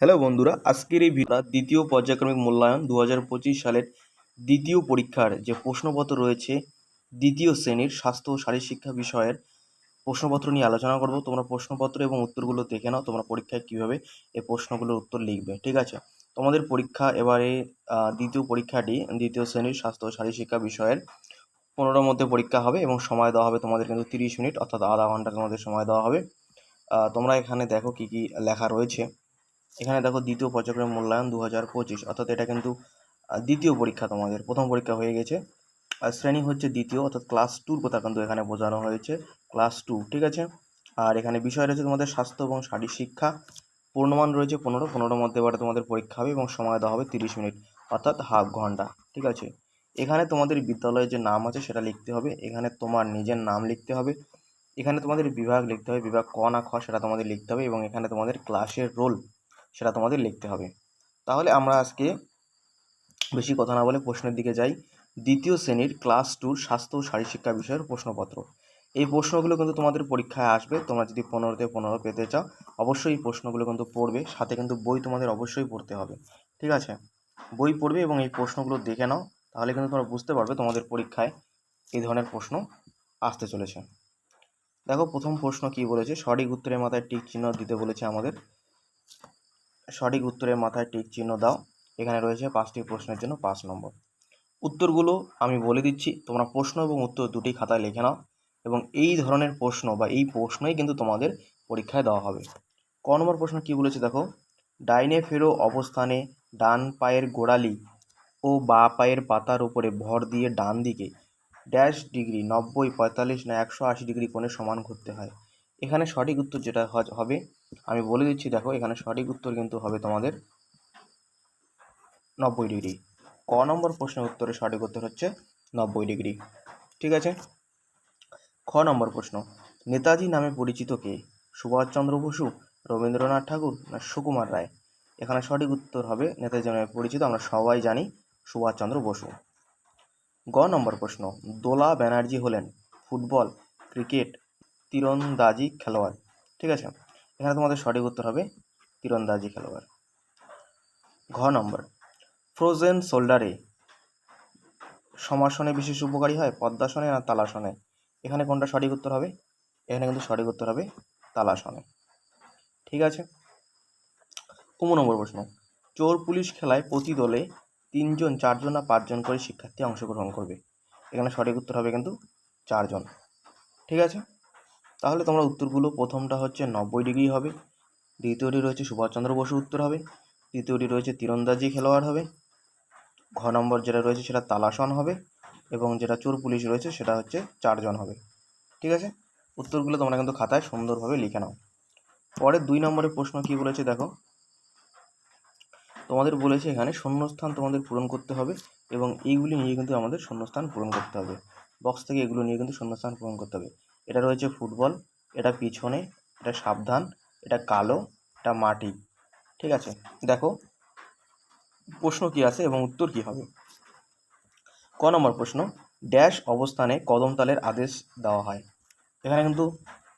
Hello বন্ধুরা, আজকের এই ভিডিও দ্বিতীয় পর্যায়ক্রমিক মূল্যায়ন দু হাজার পঁচিশ সালের দ্বিতীয় পরীক্ষার যে প্রশ্নপত্র রয়েছে দ্বিতীয় শ্রেণির স্বাস্থ্য ও শারীরশিক্ষা বিষয়ের প্রশ্নপত্র নিয়ে আলোচনা করব। তোমরা প্রশ্নপত্র এবং উত্তরগুলো দেখে নাও, তোমরা পরীক্ষায় কীভাবে এই প্রশ্নগুলোর উত্তর লিখবে, ঠিক আছে? তোমাদের পরীক্ষা এবারে দ্বিতীয় পরীক্ষাটি দ্বিতীয় শ্রেণির স্বাস্থ্য ও শারীরশিক্ষা বিষয়ের পনেরোর মধ্যে পরীক্ষা হবে এবং সময় দেওয়া হবে তোমাদের কিন্তু তিরিশ মিনিট, অর্থাৎ আধা ঘণ্টা তোমাদের সময় দেওয়া হবে। তোমরা এখানে দেখো কী কী লেখা রয়েছে। এখানে দেখো দ্বিতীয় পর্যায়ক্রম মূল্যায়ন দু হাজার পঁচিশ, অর্থাৎ এটা কিন্তু দ্বিতীয় পরীক্ষা তোমাদের। প্রথম পরীক্ষা হয়ে গেছে। আর শ্রেণি হচ্ছে দ্বিতীয়, অর্থাৎ ক্লাস টুর কথা কিন্তু এখানে বোঝানো হয়েছে। ক্লাস টু ঠিক আছে? আর এখানে বিষয় রয়েছে তোমাদের স্বাস্থ্য এবং শারীর শিক্ষা। পূর্ণমান রয়েছে পনেরো, পনেরোর মধ্যে এবারে তোমাদের পরীক্ষা হবে এবং সময় দেওয়া হবে তিরিশ মিনিট, অর্থাৎ হাফ ঘণ্টা, ঠিক আছে? এখানে তোমাদের বিদ্যালয়ের যে নাম আছে সেটা লিখতে হবে। এখানে তোমার নিজের নাম লিখতে হবে। এখানে তোমাদের বিভাগ লিখতে হবে, বিভাগ ক না খ সেটা তোমাদের লিখতে হবে এবং এখানে তোমাদের ক্লাসের রোল সেটা তোমাদের লিখতে হবে। তাহলে আমরা আজকে বেশি কথা না বলে প্রশ্নের দিকে যাই। দ্বিতীয় শ্রেণির ক্লাস টুর স্বাস্থ্য ও শারীরশিক্ষা বিষয়ের প্রশ্নপত্র। এই প্রশ্নগুলো কিন্তু তোমাদের পরীক্ষায় আসবে। তোমরা যদি পনেরোতে পনেরো পেতে চাও, অবশ্যই এই প্রশ্নগুলো কিন্তু পড়বে। সাথে কিন্তু বই তোমাদের অবশ্যই পড়তে হবে। ঠিক আছে? বই পড়বে এবং এই প্রশ্নগুলো দেখে নাও। তাহলে কিন্তু তোমরা বুঝতে পারবে তোমাদের পরীক্ষায় এই ধরনের প্রশ্ন আসতে চলেছে। দেখো, প্রথম প্রশ্ন কি বলেছে? সঠিক উত্তরের মাথায় টিক চিহ্ন দিতে বলেছে আমাদের। সঠিক উত্তরের মাথায় টিক চিহ্ন দাও। এখানে রয়েছে পাঁচটি প্রশ্নের জন্য পাঁচ নম্বর। উত্তরগুলো আমি বলে দিচ্ছি, তোমরা প্রশ্ন এবং উত্তর দুটি খাতায় লিখে নাও এবং এই ধরনের প্রশ্ন বা এই প্রশ্নই কিন্তু তোমাদের পরীক্ষায় দেওয়া হবে। ক নম্বর প্রশ্ন কী বলেছে দেখো? ডাইনে ফেরো অবস্থানে ডান পায়ের গোড়ালি ও বা পায়ের পাতার উপরে ভর দিয়ে ডান দিকে ড্যাশ ডিগ্রি নব্বই, পঁয়তাল্লিশ না একশো আশি ডিগ্রি কোণে সমান ঘুরতে হয়। এখানে সঠিক উত্তর যেটা হবে, আমি বলে দিচ্ছি, দেখো এখানে সঠিক উত্তর কিন্তু হবে তোমাদের নব্বই ডিগ্রি। ক নম্বর প্রশ্নের উত্তরে সঠিক উত্তর হচ্ছে নব্বই ডিগ্রি। ঠিক আছে? খ নম্বর প্রশ্ন, নেতাজি নামে পরিচিত কে? সুভাষচন্দ্র বসু, রবীন্দ্রনাথ ঠাকুর না সুকুমার রায়? এখানে সঠিক উত্তর হবে নেতাজি নামে পরিচিত, আমরা সবাই জানি সুভাষচন্দ্র বসু। গ নম্বর প্রশ্ন, দোলা ব্যানার্জি হলেন ফুটবল, ক্রিকেট তীরন্দাজি খেলোয়াড়, ঠিক আছে? এখানে তোমাদের সঠিক উত্তর হবে তীরন্দাজি খেলোয়াড়। ঘ নম্বর ফ্রোজেন শোল্ডারে সমাসনে বিশেষ উপকারী হয় পদ্মাসনে না তালাসনে? এখানে কোনটা সঠিক উত্তর হবে? এখানে কিন্তু সঠিক উত্তর হবে তালাসনে। ঠিক আছে? কুম নম্বর প্রশ্ন, চোর পুলিশ খেলায় প্রতি দলে তিনজন, চারজন না পাঁচজন করে শিক্ষার্থী অংশগ্রহণ করবে? এখানে সঠিক উত্তর হবে কিন্তু চারজন। ঠিক আছে? তাহলে তোমরা উত্তরগুলো প্রথমটা হচ্ছে নব্বই ডিগ্রি হবে, দ্বিতীয়টি রয়েছে সুভাষচন্দ্র বসু উত্তর হবে, তৃতীয়টি রয়েছে তীরন্দাজি খেলোয়াড় হবে, ঘ নম্বর যেটা রয়েছে সেটা তালাসন হবে এবং যেটা চোর পুলিশ রয়েছে সেটা হচ্ছে চারজন হবে, ঠিক আছে? উত্তরগুলো তোমরা কিন্তু খাতায় সুন্দরভাবে লিখে নাও। পরে দুই নম্বরের প্রশ্ন কি বলেছে দেখো, তোমাদের বলেছে এখানে শূন্যস্থান তোমাদের পূরণ করতে হবে এবং এইগুলি নিয়ে কিন্তু আমাদের শূন্যস্থান পূরণ করতে হবে বক্স থেকে এগুলো নিয়ে কিন্তু শূন্যস্থান পূরণ করতে হবে। এটা রয়েছে ফুটবল, এটা পিছনে, এটা সাবধান, এটা কালো, এটা মাটি, ঠিক আছে? দেখো, প্রশ্ন কি আছে এবং উত্তর কি হবে? ক নম্বর প্রশ্ন, ড্যাশ অবস্থানে কদমতালের আদেশ দেওয়া হয়। এখানে কিন্তু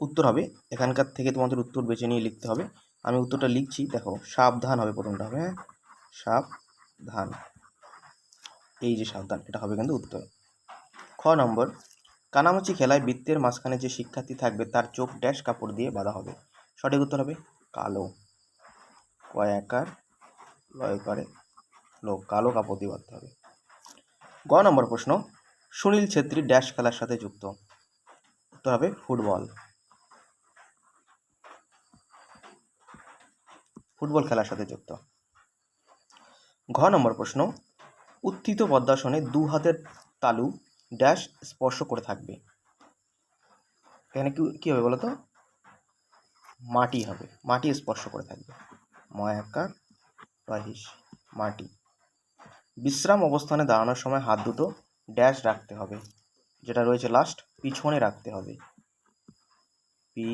উত্তর হবে, এখানকার থেকে তোমাদের উত্তর বেছে নিয়ে লিখতে হবে। আমি উত্তরটা লিখছি, দেখো, সাবধান হবে প্রথমটা হবে হ্যাঁ? সাবধান। এই যে সাবধান, এটা হবে কিন্তু উত্তর। খ নম্বর কানামাছি খেলায় বৃত্তের মাঝখানে যে শিক্ষার্থী থাকবে, তার চোখ ড্যাশ কাপড় দিয়ে বাঁধা হবে। সঠিক উত্তর হবে কালো। কয়াকার লয় করে লোক। কালো কাপড় দিয়ে বাঁধতে হবে। গ নম্বর প্রশ্ন। সুনীল ছেত্রী ড্যাশ খেলার সাথে যুক্ত। উত্তর হবে ফুটবল। ফুটবল খেলার সাথে যুক্ত। ঘ নম্বর প্রশ্ন। উত্থিত পদ্মাসনে দু হাতের তালু ড্যাশ স্পর্শ করে থাকবে। এখানে কি হবে বলো তো মাটি হবে। মাটি স্পর্শ করে থাকবে। ময়াকার রহিস মাটি। বিশ্রাম অবস্থানে দাঁড়ানোর সময় হাত দুটো ড্যাশ রাখতে হবে, যেটা রয়েছে লাস্ট পিছনে রাখতে হবে। পি,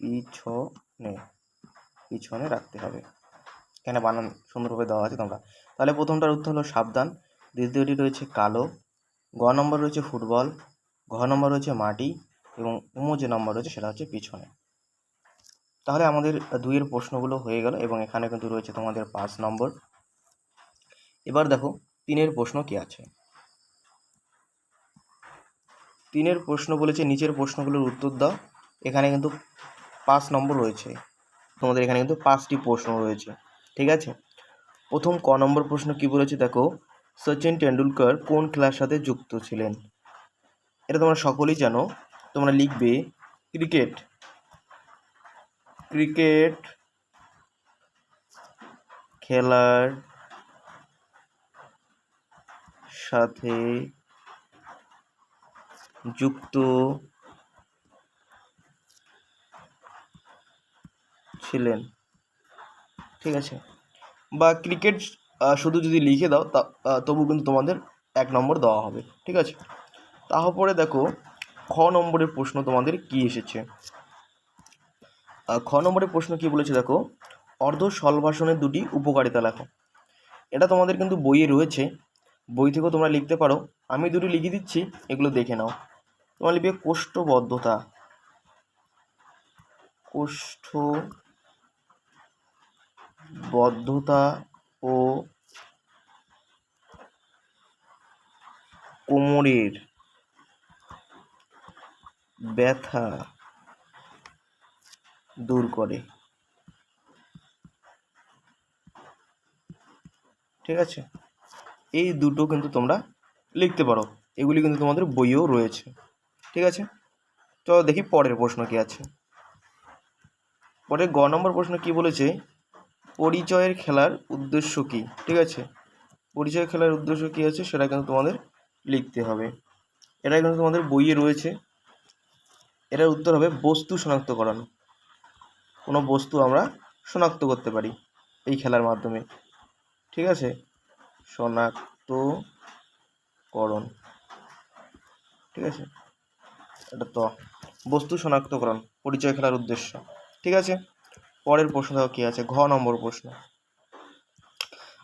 পিছনে পিছনে রাখতে হবে। এখানে বানান সুন্দরভাবে দেওয়া আছে তোমরা। তাহলে প্রথমটার উত্তর হলো সাবধান। দ্বিতীয়টি রয়েছে কালো, গ নম্বর রয়েছে ফুটবল, ঘ নম্বর রয়েছে মাটি এবং উমো যে নম্বর রয়েছে সেটা হচ্ছে পিছনে। তাহলে আমাদের দুইয়ের প্রশ্নগুলো হয়ে গেল এবং এখানে কিন্তু রয়েছে তোমাদের পাঁচ নম্বর। এবার দেখো, তিনের প্রশ্ন কি আছে? তিনের প্রশ্ন বলেছে, নিচের প্রশ্নগুলোর উত্তর দাও। এখানে কিন্তু পাঁচ নম্বর রয়েছে। তোমাদের এখানে কিন্তু পাঁচটি প্রশ্ন রয়েছে। ঠিক আছে? প্রথম ক নম্বর প্রশ্ন কি বলেছে দেখো সচিন টেন্ডুলকার কোন খেলার সাথে যুক্ত ছিলেন? এটা তোমরা সকলেই জানো। তোমরা লিখবে ক্রিকেট। ক্রিকেট খেলার সাথে যুক্ত ছিলেন। ঠিক আছে। বা ক্রিকেট শুধু যদি লিখে দাও, তা তবু কিন্তু তোমাদের এক নম্বর দেওয়া হবে, ঠিক আছে? তারপরে দেখো, খ নম্বরের প্রশ্ন তোমাদের কি এসেছে? খ নম্বরের প্রশ্ন কি বলেছে দেখো, অর্ধ সলভাষণের দুটি উপকারিতা লেখো। এটা তোমাদের কিন্তু বইয়ে রয়েছে, বই থেকেও তোমরা লিখতে পারো। আমি দুটি লিখে দিচ্ছি, এগুলো দেখে নাও। তোমার লিখবে কোষ্ঠবদ্ধতা। কোষ্ঠবদ্ধতা ও কোমরের ব্যথা দূর করে। ঠিক আছে? এই দুটো কিন্তু তোমরা লিখতে পারো। এগুলি কিন্তু তোমাদের বইও রয়েছে। ঠিক আছে? চলো দেখি পরের প্রশ্ন কি আছে। পরের গ নম্বর প্রশ্ন কি বলেছে? পরিচয়ের খেলার উদ্দেশ্য কি? ঠিক আছে? পরিচয় খেলার উদ্দেশ্য কি আছে? সেটা কিন্তু তোমাদের লিখতে হবে। এটা কিন্তু তোমাদের বইয়ে রয়েছে। এটার উত্তর হবে বস্তু শনাক্তকরণ। কোনো বস্তু আমরা শনাক্ত করতে পারি এই খেলার মাধ্যমে। ঠিক আছে? শনাক্তকরণ। ঠিক আছে? এটা তো বস্তু শনাক্তকরণ, পরিচয় খেলার উদ্দেশ্য। ঠিক আছে? পরের প্রশ্ন দেখো কী আছে? ঘ নম্বর প্রশ্ন।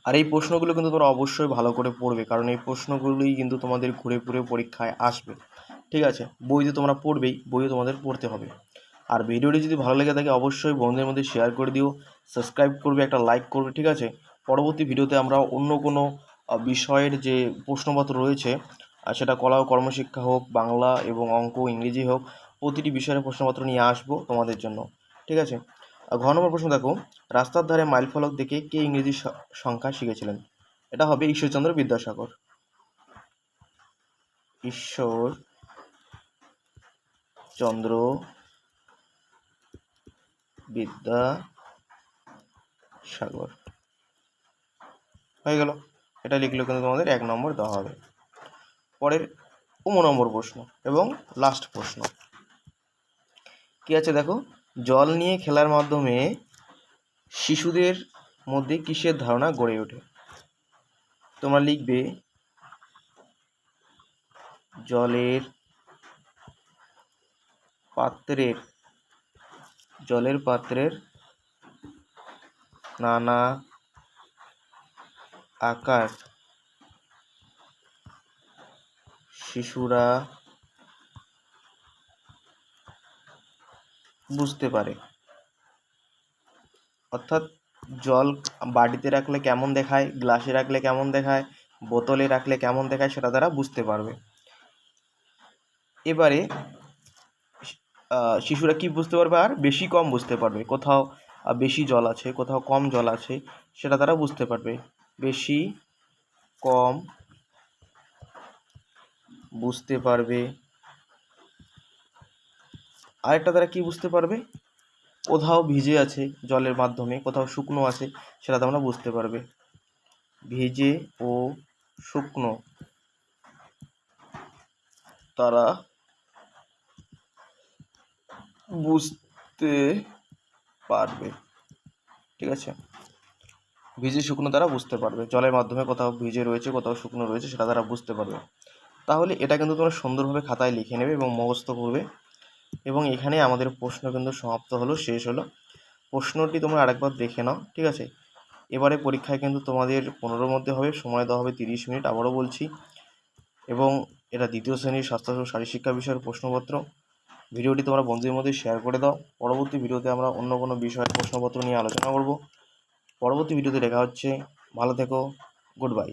আর এই প্রশ্নগুলো কিন্তু তোমরা অবশ্যই ভালো করে পড়বে, কারণ এই প্রশ্নগুলোই কিন্তু তোমাদের ঘুরে ঘুরে পরীক্ষায় আসবে। ঠিক আছে? বই তো তোমরা পড়বেই, বইও তোমাদের পড়তে হবে। আর ভিডিওটি যদি ভালো লেগে থাকে, অবশ্যই বন্ধুদের মধ্যে শেয়ার করে দিও সাবস্ক্রাইব করবে, একটা লাইক করবে, ঠিক আছে? পরবর্তী ভিডিওতে আমরা অন্য কোনো বিষয়ের যে প্রশ্নপত্র রয়েছে সেটা কলা ও কর্মশিক্ষা হোক, বাংলা এবং অঙ্ক ইংরেজি হোক, প্রতিটি বিষয়ের প্রশ্নপত্র নিয়ে আসব তোমাদের জন্য। ঠিক আছে? ঘ নম্বর প্রশ্ন দেখো, রাস্তার ধারে মাইল ফলক দেখে কে ইংরেজি সংখ্যা শিখেছিলেন? এটা হবে ঈশ্বরচন্দ্র বিদ্যাসাগর। ঈশ্বর চন্দ্র বিদ্যাসাগর। হয়ে গেল। এটা লিখলেও কিন্তু তোমাদের এক নম্বর দেওয়া হবে। পরের উম নম্বর প্রশ্ন এবং লাস্ট প্রশ্ন। কি আছে দেখো? জল নিয়ে খেলার মাধ্যমে শিশুদের মধ্যে কিসের ধারণা গড়ে ওঠে? তোমরা লিখবে, জলের পাত্রের জলের পাত্রের নানা আকার। শিশুরা বুঝতে পারে। অর্থাৎ জল বাটিতে রাখলে কেমন দেখায়, গ্লাসে রাখলে কেমন দেখায়, বোতলে রাখলে কেমন দেখায় সেটা তারা বুঝতে পারবে। এবারে শিশুরা কি বুঝতে পারবে আর বেশি কম বুঝতে পারবে। কোথাও বেশি জল আছে, কোথাও কম জল আছে, সেটা তারা বুঝতে পারবে। বেশি কম বুঝতে পারবে। আরেকটা তারা কি বুঝতে পারবে? কোথাও ভিজে আছে জলের মাধ্যমে, কোথাও শুকনো আছে, সেটা তোমরা বুঝতে পারবে। ভিজে ও শুকনো। তারা বুঝতে পারবে। ঠিক আছে? ভিজে শুকনো তারা বুঝতে পারবে। জলের মাধ্যমে কোথাও ভিজে রয়েছে, কোথাও শুকনো রয়েছে, সেটা তারা বুঝতে পারবে। তাহলে এটা কিন্তু তোমরা সুন্দরভাবে খাতায় লিখে নেবে এবং মুখস্থ করবে। এবং এখানে আমাদের প্রশ্ন কিন্তু সমাপ্ত হলো, শেষ হলো। প্রশ্নটি তোমরা আরেকবার দেখে নাও, ঠিক আছে? এবারে পরীক্ষায় কিন্তু তোমাদের পনেরোর মধ্যে হবে, সময় দেওয়া হবে তিরিশ মিনিট, আবারও বলছি। এবং এটা দ্বিতীয় শ্রেণির স্বাস্থ্য শারীরশিক্ষা বিষয়ের প্রশ্নপত্র। ভিডিওটি তোমরা বন্ধুদের মধ্যে শেয়ার করে দাও। পরবর্তী ভিডিওতে আমরা অন্য কোনো বিষয়ের প্রশ্নপত্র নিয়ে আলোচনা করব। পরবর্তী ভিডিওতে দেখা হচ্ছে। ভালো থেকো গুড বাই